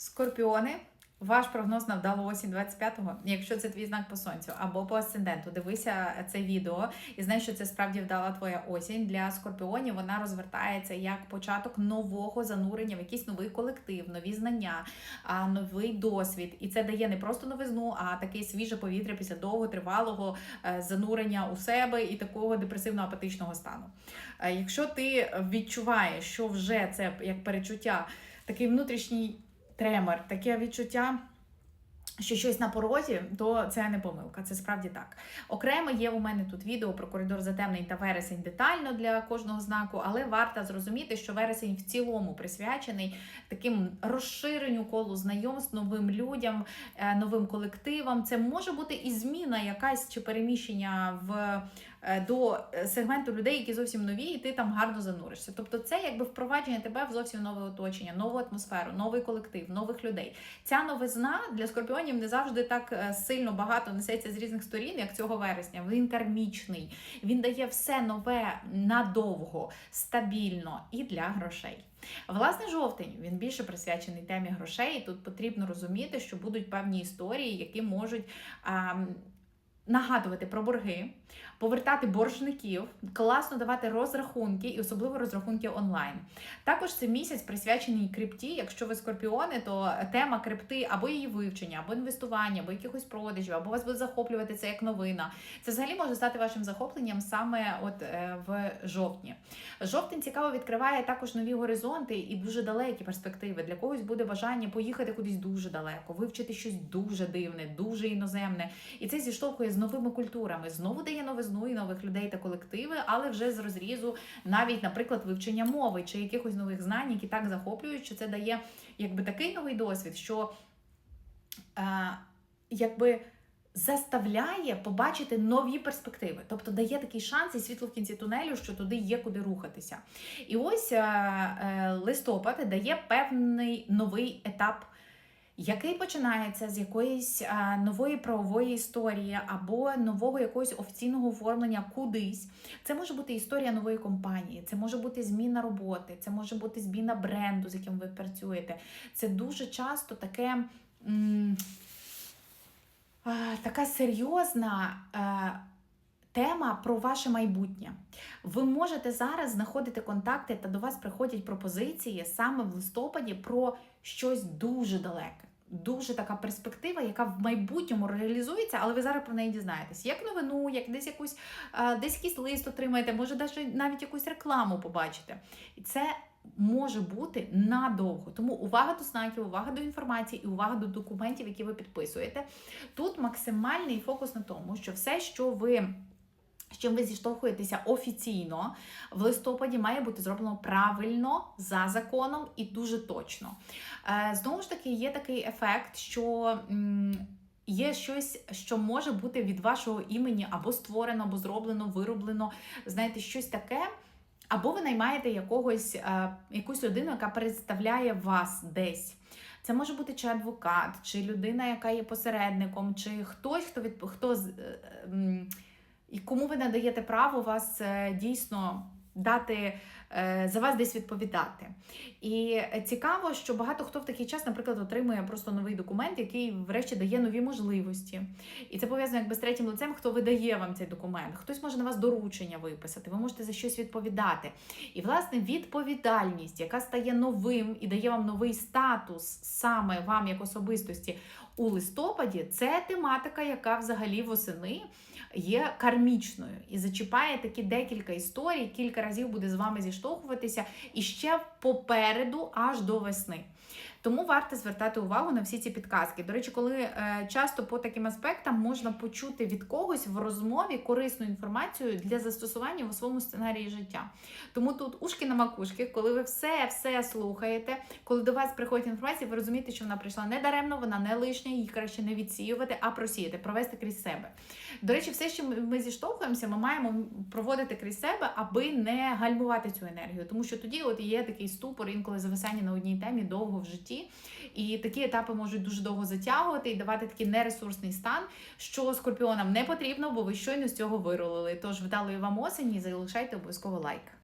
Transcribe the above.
Скорпіони, ваш прогноз на вдалу осінь 25-го, якщо це твій знак по сонцю або по асценденту, дивися це відео і знай, що це справді вдала твоя осінь. Для скорпіонів вона розвертається як початок нового занурення в якийсь новий колектив, нові знання, новий досвід. І це дає не просто новизну, а таке свіже повітря після довго тривалого е, занурення у себе і такого депресивно-апатичного стану. Е, Якщо ти відчуваєш, що вже це як перечуття, такий внутрішній тремор, таке відчуття. Що щось на порозі, то це не помилка, це справді так. Окремо є у мене тут відео про коридор затемнень та вересень детально для кожного знаку, але варто зрозуміти, що вересень в цілому присвячений таким розширенню колу знайомств, новим людям, е, новим колективам. Це може бути і зміна якась чи переміщення в до сегменту людей, які зовсім нові, і ти там гарно зануришся. Тобто, це якби впровадження тебе в зовсім нове оточення, нову атмосферу, новий колектив, нових людей. Ця новизна для скорпіонів не завжди так е, сильно багато несеться з різних сторін, як цього вересня. Він кармічний, він дає все нове надовго, стабільно і для грошей. Власне, жовтень він більше присвячений темі грошей. і Тут потрібно розуміти, що будуть певні історії, які можуть. А, Нагадувати про борги, повертати боржників, класно давати розрахунки і особливо розрахунки онлайн. Також це місяць присвячений крипті. Якщо ви скорпіони, то тема крипти або її вивчення, або інвестування, або якихось продажів, або вас буде захоплювати це як новина. Це взагалі може стати вашим захопленням саме от е, в жовтні. Жовтень цікаво відкриває також нові горизонти і дуже далекі перспективи. Для когось буде бажання поїхати кудись дуже далеко, вивчити щось дуже дивне, дуже іноземне. І це зіштовхує з новими культурами. Знову дає новизну і нових людей та колективи, але вже з розрізу навіть, наприклад, вивчення мови чи якихось нових знань, які так захоплюють, що це дає якби такий новий досвід, що е, якби. Заставляє побачити нові перспективи, тобто дає такий шанс і світло в кінці тунелю, що туди є куди рухатися. І ось е, е, листопад дає певний новий етап який починається з якоїсь нової правової історії або нового якогось офіційного оформлення кудись. Це може бути історія нової компанії, це може бути зміна роботи, це може бути зміна бренду, з яким ви працюєте. Це дуже часто таке. Така серйозна. Тема про ваше майбутнє. Ви можете зараз знаходити контакти та до вас приходять пропозиції саме в листопаді про щось дуже далеке. Дуже така перспектива, яка в майбутньому реалізується, але ви зараз про неї дізнаєтесь. Як новину, як десь якусь десь якийсь лист отримаєте, може навіть якусь рекламу побачите. І це може бути надовго. Тому увага до знаків, увага до інформації і увага до документів, які ви підписуєте. Тут максимальний фокус на тому, що все, що ви. З чим ви зіштовхуєтеся офіційно в листопаді, має бути зроблено правильно за законом і дуже точно. Е, Знову ж таки, є такий ефект, що. Є щось, що може бути від вашого імені або створено, або зроблено, вироблено, знаєте, щось таке. Або ви наймаєте якогось, е, якусь людину, яка представляє вас десь. Це може бути чи адвокат, чи людина, яка є посередником, чи хтось, хто від хто з. е, м, і кому ви надаєте право вас е, дійсно дати за вас десь відповідати. І цікаво, що багато хто в такий час, наприклад, отримує просто новий документ, який, врешті, дає нові можливості. І це пов'язано якби з третім лицем, хто видає вам цей документ. Хтось може на вас доручення виписати, ви можете за щось відповідати. І, власне, відповідальність, яка стає новим і дає вам новий статус саме вам як особистості у листопаді, це тематика, яка взагалі восени є кармічною і зачіпає такі декілька історій, кілька разів буде з вами зіштовхуватися і ще попереду аж до весни. Тому варто звертати увагу на всі ці підказки. До речі, коли е, часто по таким аспектам можна почути від когось в розмові корисну інформацію для застосування у своєму сценарії життя. Тому тут ушки на макушки, коли ви все-все слухаєте, коли до вас приходить інформація, ви розумієте, що вона прийшла не даремно, вона не лишня, її краще не відсіювати, а просіяти, провести крізь себе. До речі, все, що ми зіштовхуємося, ми маємо проводити крізь себе, аби не гальмувати цю енергію. Тому що тоді от є такий ступор, інколи зависання на одній темі довго в житті. І такі етапи можуть дуже довго затягувати і давати такий нересурсний стан, що скорпіонам не потрібно, бо ви щойно з цього вирулили. Тож вдалої вам осені, залишайте обов'язково лайк.